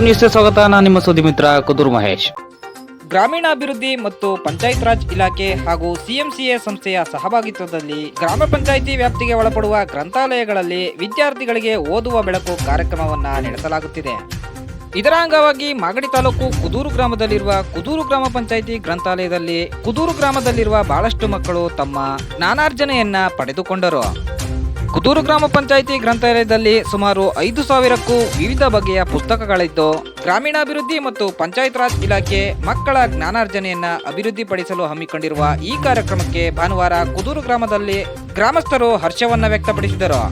ನ್ಯೂಸ್ಗೆ ಸ್ವಾಗತ. ನಾನು ನಿಮ್ಮ ಸುದ್ದಿ ಮಿತ್ರ ಕುದೂರು ಮಹೇಶ್. ಗ್ರಾಮೀಣಾಭಿವೃದ್ಧಿ ಮತ್ತು ಪಂಚಾಯತ್ ರಾಜ್ ಇಲಾಖೆ ಹಾಗೂ ಸಿಎಂಸಿಎ ಸಂಸ್ಥೆಯ ಸಹಭಾಗಿತ್ವದಲ್ಲಿ ಗ್ರಾಮ ಪಂಚಾಯಿತಿ ವ್ಯಾಪ್ತಿಗೆ ಒಳಪಡುವ ಗ್ರಂಥಾಲಯಗಳಲ್ಲಿ ವಿದ್ಯಾರ್ಥಿಗಳಿಗೆ ಓದುವ ಬೆಳಕು ಕಾರ್ಯಕ್ರಮವನ್ನು ನಡೆಸಲಾಗುತ್ತಿದೆ. ಇದರ ಅಂಗವಾಗಿ ಮಾಗಡಿ ತಾಲೂಕು ಕುದೂರು ಗ್ರಾಮದಲ್ಲಿರುವ ಕುದೂರು ಗ್ರಾಮ ಪಂಚಾಯಿತಿ ಗ್ರಂಥಾಲಯದಲ್ಲಿ ಕುದೂರು ಗ್ರಾಮದಲ್ಲಿರುವ ಬಹಳಷ್ಟು ಮಕ್ಕಳು ತಮ್ಮ ಜ್ಞಾನಾರ್ಜನೆಯನ್ನ ಪಡೆದುಕೊಂಡರು. ಕುದೂರು ಗ್ರಾಮ ಪಂಚಾಯಿತಿ ಗ್ರಂಥಾಲಯದಲ್ಲಿ ಸುಮಾರು ಐದು ಸಾವಿರಕ್ಕೂ ವಿವಿಧ ಬಗೆಯ ಪುಸ್ತಕಗಳಿದ್ದು, ಗ್ರಾಮೀಣಾಭಿವೃದ್ಧಿ ಮತ್ತು ಪಂಚಾಯತ್ ರಾಜ್ ಇಲಾಖೆ ಮಕ್ಕಳ ಜ್ಞಾನಾರ್ಜನೆಯನ್ನ ಅಭಿವೃದ್ಧಿಪಡಿಸಲು ಹಮ್ಮಿಕೊಂಡಿರುವ ಈ ಕಾರ್ಯಕ್ರಮಕ್ಕೆ ಭಾನುವಾರ ಕುದೂರು ಗ್ರಾಮದಲ್ಲಿ ಗ್ರಾಮಸ್ಥರು ಹರ್ಷವನ್ನ ವ್ಯಕ್ತಪಡಿಸಿದರು.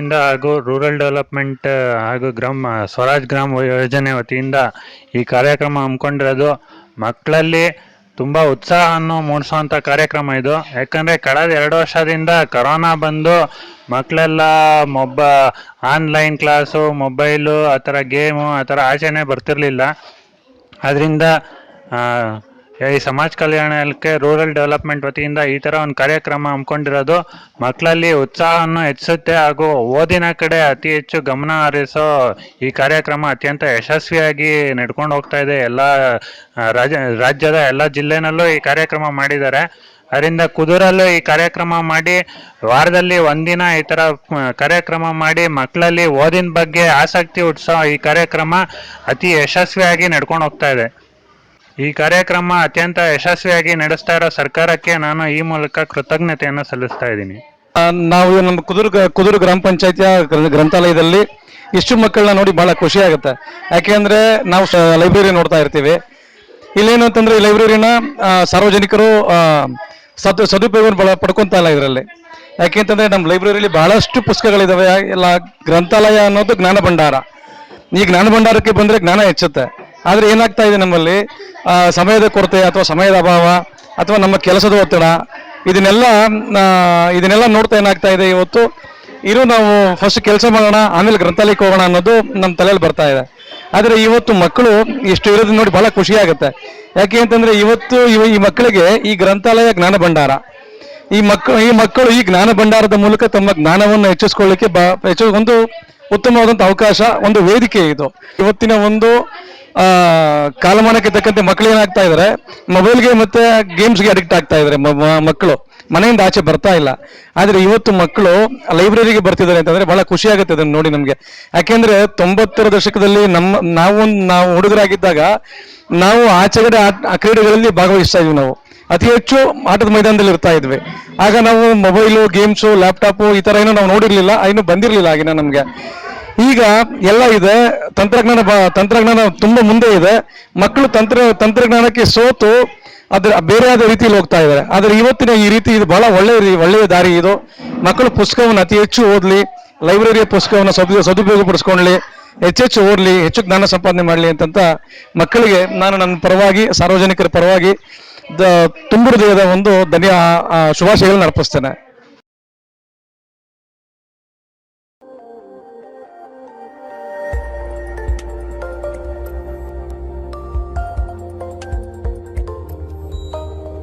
ಇಂದ ಹಾಗೂ ರೂರಲ್ ಡೆವಲಪ್ಮೆಂಟ್ ಹಾಗೂ ಗ್ರಾಮ, ಸ್ವರಾಜ್ ಗ್ರಾಮ ಯೋಜನೆ ವತಿಯಿಂದ ಈ ಕಾರ್ಯಕ್ರಮ ಹಮ್ಮಿಕೊಂಡಿರೋದು. ಮಕ್ಕಳಲ್ಲಿ ತುಂಬ ಉತ್ಸಾಹವನ್ನು ಮೂಡಿಸುವಂಥ ಕಾರ್ಯಕ್ರಮ ಇದು. ಯಾಕಂದರೆ ಕಳೆದ ಎರಡು ವರ್ಷದಿಂದ ಕರೋನಾ ಬಂದು ಮಕ್ಕಳೆಲ್ಲ ಮೊಬ ಆನ್ಲೈನ್ ಕ್ಲಾಸು ಮೊಬೈಲು ಆ ಥರ ಗೇಮು ಆ ಥರ ಆಚೆನೇ ಬರ್ತಿರಲಿಲ್ಲ. ಅದರಿಂದ ಈ ಸಮಾಜ ಕಲ್ಯಾಣ ಇಲಾಖೆ ರೂರಲ್ ಡೆವಲಪ್ಮೆಂಟ್ ವತಿಯಿಂದ ಈ ಥರ ಒಂದು ಕಾರ್ಯಕ್ರಮ ಹಮ್ಮಿಕೊಂಡಿರೋದು ಮಕ್ಕಳಲ್ಲಿ ಉತ್ಸಾಹವನ್ನು ಹೆಚ್ಚಿಸುತ್ತೆ ಹಾಗೂ ಓದಿನ ಕಡೆ ಅತಿ ಹೆಚ್ಚು ಗಮನ ಹರಿಸೋ ಈ ಕಾರ್ಯಕ್ರಮ ಅತ್ಯಂತ ಯಶಸ್ವಿಯಾಗಿ ನಡ್ಕೊಂಡು ಹೋಗ್ತಾ ಇದೆ. ಎಲ್ಲ ರಾಜ್ಯ ರಾಜ್ಯದ ಎಲ್ಲ ಜಿಲ್ಲೆನಲ್ಲೂ ಈ ಕಾರ್ಯಕ್ರಮ ಮಾಡಿದ್ದಾರೆ. ಅದರಿಂದ ಕುದೂರಲ್ಲೂ ಈ ಕಾರ್ಯಕ್ರಮ ಮಾಡಿ, ವಾರದಲ್ಲಿ ಒಂದಿನ ಈ ಥರ ಕಾರ್ಯಕ್ರಮ ಮಾಡಿ ಮಕ್ಕಳಲ್ಲಿ ಓದಿನ ಬಗ್ಗೆ ಆಸಕ್ತಿ ಹುಟ್ಟಿಸೋ ಈ ಕಾರ್ಯಕ್ರಮ ಅತಿ ಯಶಸ್ವಿಯಾಗಿ ನಡ್ಕೊಂಡು ಹೋಗ್ತಾ ಇದೆ. ಈ ಕಾರ್ಯಕ್ರಮ ಅತ್ಯಂತ ಯಶಸ್ವಿಯಾಗಿ ನಡೆಸ್ತಾ ಇರೋ ಸರ್ಕಾರಕ್ಕೆ ನಾನು ಈ ಮೂಲಕ ಕೃತಜ್ಞತೆಯನ್ನು ಸಲ್ಲಿಸ್ತಾ ಇದ್ದೀನಿ. ನಾವು ನಮ್ಮ ಕುದುರು ಕುದುರು ಗ್ರಾಮ ಪಂಚಾಯತಿಯ ಗ್ರ- ಗ್ರಂಥಾಲಯದಲ್ಲಿ ಇಷ್ಟು ಮಕ್ಕಳನ್ನ ನೋಡಿ ಬಹಳ ಖುಷಿ ಆಗುತ್ತೆ. ಯಾಕೆಂದ್ರೆ ನಾವು ಲೈಬ್ರರಿ ನೋಡ್ತಾ ಇರ್ತೀವಿ. ಇಲ್ಲೇನು ಅಂತಂದ್ರೆ ಈ ಲೈಬ್ರರಿನ ಸಾರ್ವಜನಿಕರು ಸದ್, ಸದುಪಯೋಗವನ್ನು ಬಹಳ ಪಡ್ಕೊಂತ ಇಲ್ಲ ಇದರಲ್ಲಿ. ಯಾಕೆಂತಂದ್ರೆ ನಮ್ಮ ಲೈಬ್ರರಿಲಿ ಬಹಳಷ್ಟು ಪುಸ್ತಕಗಳಿದಾವೆ. ಎಲ್ಲ ಗ್ರಂಥಾಲಯ ಅನ್ನೋದು ಜ್ಞಾನ ಭಂಡಾರ. ಈ ಜ್ಞಾನ ಭಂಡಾರಕ್ಕೆ ಬಂದ್ರೆ ಜ್ಞಾನ ಹೆಚ್ಚುತ್ತೆ. ಆದ್ರೆ ಏನಾಗ್ತಾ ಇದೆ ನಮ್ಮಲ್ಲಿ? ಸಮಯದ ಕೊರತೆ ಅಥವಾ ಸಮಯದ ಅಭಾವ ಅಥವಾ ನಮ್ಮ ಕೆಲಸದ ಒತ್ತಡ, ಇದನ್ನೆಲ್ಲ ಇದನ್ನೆಲ್ಲ ನೋಡ್ತಾ ಏನಾಗ್ತಾ ಇದೆ ಇವತ್ತು? ಇರು ನಾವು ಫಸ್ಟ್ ಕೆಲಸ ಮಾಡೋಣ, ಆಮೇಲೆ ಗ್ರಂಥಾಲಯಕ್ಕೆ ಹೋಗೋಣ ಅನ್ನೋದು ನಮ್ಮ ತಲೆಯಲ್ಲಿ ಬರ್ತಾ ಇದೆ. ಆದರೆ ಇವತ್ತು ಮಕ್ಕಳು ಇಷ್ಟು ಇರೋದನ್ನ ನೋಡಿ ಬಹಳ ಖುಷಿ ಆಗುತ್ತೆ. ಯಾಕೆ ಅಂತಂದ್ರೆ ಇವತ್ತು ಇವ, ಈ ಮಕ್ಕಳಿಗೆ ಈ ಗ್ರಂಥಾಲಯ ಜ್ಞಾನ ಭಂಡಾರ. ಈ ಮಕ್ಕಳು ಈ ಮಕ್ಕಳು ಈ ಜ್ಞಾನ ಭಂಡಾರದ ಮೂಲಕ ತಮ್ಮ ಜ್ಞಾನವನ್ನು ಹೆಚ್ಚಿಸ್ಕೊಳ್ಳಿಕ್ಕೆ ಬ, ಹೆಚ್ಚು ಒಂದು ಉತ್ತಮವಾದಂಥ ಅವಕಾಶ, ಒಂದು ವೇದಿಕೆ ಇದು. ಇವತ್ತಿನ ಒಂದು ಕಾಲಮಾನಕ್ಕೆ ತಕ್ಕಂತೆ ಮಕ್ಕಳು ಏನಾಗ್ತಾ ಇದ್ದಾರೆ ಮೊಬೈಲ್ಗೆ ಮತ್ತೆ ಗೇಮ್ಸ್ಗೆ ಅಡಿಕ್ಟ್ ಆಗ್ತಾ ಇದ್ದಾರೆ ಮಕ್ಕಳು ಮನೆಯಿಂದ ಆಚೆ ಬರ್ತಾ ಇಲ್ಲ. ಆದ್ರೆ ಇವತ್ತು ಮಕ್ಕಳು ಲೈಬ್ರರಿಗೆ ಬರ್ತಿದ್ದಾರೆ ಅಂತಂದ್ರೆ ಬಹಳ ಖುಷಿ ಆಗುತ್ತೆ ಅದನ್ನ ನೋಡಿ ನಮ್ಗೆ. ಯಾಕೆಂದ್ರೆ ತೊಂಬತ್ತರ ದಶಕದಲ್ಲಿ ನಮ್ಮ, ನಾವು ನಾವು ಹುಡುಗರಾಗಿದ್ದಾಗ ನಾವು ಆಚೆಗಡೆ ಆ ಕ್ರೀಡೆಗಳಲ್ಲಿ ಭಾಗವಹಿಸ್ತಾ ಇದ್ವಿ ನಾವು. ಅತಿ ಹೆಚ್ಚು ಆಟದ ಮೈದಾನದಲ್ಲಿ ಇರ್ತಾ ಇದ್ವಿ. ಆಗ ನಾವು ಮೊಬೈಲು, ಗೇಮ್ಸು ಲ್ಯಾಪ್ಟಾಪು ಈ ತರ ಏನೋ ನಾವು ನೋಡಿರ್ಲಿಲ್ಲ, ಇನ್ನೂ ಬಂದಿರಲಿಲ್ಲ ಆಗಿನ ನಮ್ಗೆ. ಈಗ ಎಲ್ಲ ಇದೆ. ತಂತ್ರಜ್ಞಾನ ತಂತ್ರಜ್ಞಾನ ತುಂಬಾ ಮುಂದೆ ಇದೆ. ಮಕ್ಕಳು ತಂತ್ರ ತಂತ್ರಜ್ಞಾನಕ್ಕೆ ಸೋತು ಅದ್ರ ಬೇರೆಯಾದ ರೀತಿಯಲ್ಲಿ ಹೋಗ್ತಾ ಇದ್ದಾರೆ. ಆದ್ರೆ ಇವತ್ತಿನ ಈ ರೀತಿ ಇದು ಬಹಳ ಒಳ್ಳೆಯ ಒಳ್ಳೆಯ ದಾರಿ ಇದು. ಮಕ್ಕಳು ಪುಸ್ತಕವನ್ನು ಅತಿ ಹೆಚ್ಚು ಓದ್ಲಿ, ಲೈಬ್ರರಿಯ ಪುಸ್ತಕವನ್ನು ಸದು ಪಡಿಸ್ಕೊಳ್ಳಿ ಹೆಚ್ಚೆಚ್ಚು ಓದ್ಲಿ, ಹೆಚ್ಚು ಜ್ಞಾನ ಸಂಪಾದನೆ ಮಾಡಲಿ ಅಂತಂತ ಮಕ್ಕಳಿಗೆ ನಾನು ನನ್ನ ಪರವಾಗಿ, ಸಾರ್ವಜನಿಕರ ಪರವಾಗಿ ದ- ತುಂಬು ಹೃದಯದ ಒಂದು ಧನ್ಯ ಶುಭಾಶಯಗಳನ್ನ ಅರ್ಪಿಸ್ತೇನೆ.